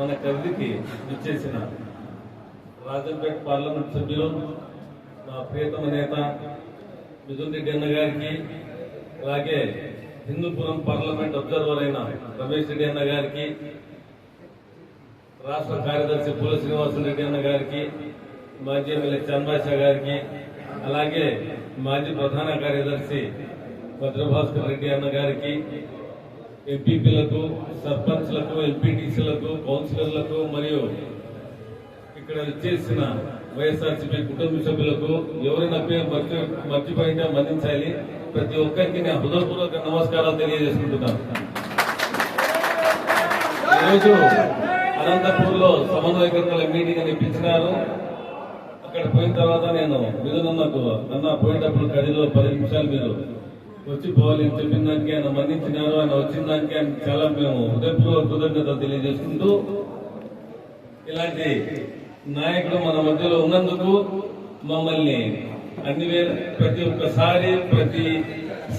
ఇచ్చేసిన రాజంపేట పార్లమెంట్ సభ్యులు మా ప్రియతమ నేత మిథున్ రెడ్డి అన్న గారికి అలాగే హిందూపురం పార్లమెంట్ అబ్జర్వర్ అయిన రమేష్ రెడ్డి అన్న గారికి రాష్ట్ర కార్యదర్శి పూల శ్రీనివాసరెడ్డి అన్న గారికి మాజీ ఎమ్మెల్యే చంద్రబాషా గారికి అలాగే మాజీ ప్రధాన కార్యదర్శి భద్రభాస్కర్ రెడ్డి అన్న గారికి ఎంపీపీలకు సర్పంచ్లకు ఎంపీటీసీలకు కౌన్సిలర్లకు మరియు ఇక్కడ ఇచ్చేసిన వైఎస్ఆర్సీపీ కుటుంబ సభ్యులకు ఎవరైనా పేరు మర్చి మర్చిపోయినా మన్నించాలి. ప్రతి ఒక్కరికి నేను హృదయపూర్వక నమస్కారాలు తెలియజేసుకుంటున్నాను. ఈరోజు అనంతపూర్లో సమన్వయకర్తల మీటింగ్ అని ఇప్పించినారు. అక్కడ పోయిన తర్వాత నేను మిథునన్నకు నన్న పోయేటప్పుడు గదిలో పది నిమిషాలు మీరు వచ్చి పోవాలి అని చెప్పిన దానికి ఆయన మన్నించినారు ఆయన వచ్చిన దానికి ఆయన చాలా మేము హృదయపూర్వక కృతజ్ఞత తెలియజేసుకుంటూ ఇలాంటి నాయకుడు మన మధ్యలో ఉన్నందుకు మమ్మల్ని అన్ని ప్రతి ఒక్కసారి ప్రతి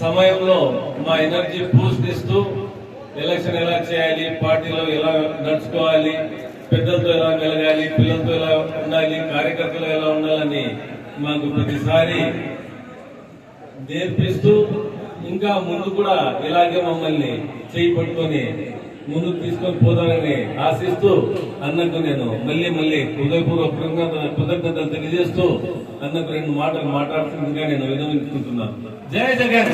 సమయంలో మా ఎనర్జీ బూస్ట్ ఇస్తూ ఎలక్షన్ ఎలా చేయాలి పార్టీలో ఎలా నడుచుకోవాలి పెద్దలతో ఎలా మెలగాలి పిల్లలతో ఎలా ఉండాలి కార్యకర్తలు ఎలా ఉండాలని మాకు ప్రతిసారి నేర్పిస్తూ ఇంకా ముందు కూడా ఇలాగే మమ్మల్ని చేయి పట్టుకొని ముందుకు తీసుకొని పోతానని ఆశిస్తూ అన్నకు నేను మళ్ళీ మళ్ళీ హృదయపూర్వకంగా కృతజ్ఞతలు తెలియజేస్తూ అన్నకు రెండు మాటలు మాట్లాడుతుండగా నేను వినవించుకుంటున్నాను. జయ జగన్!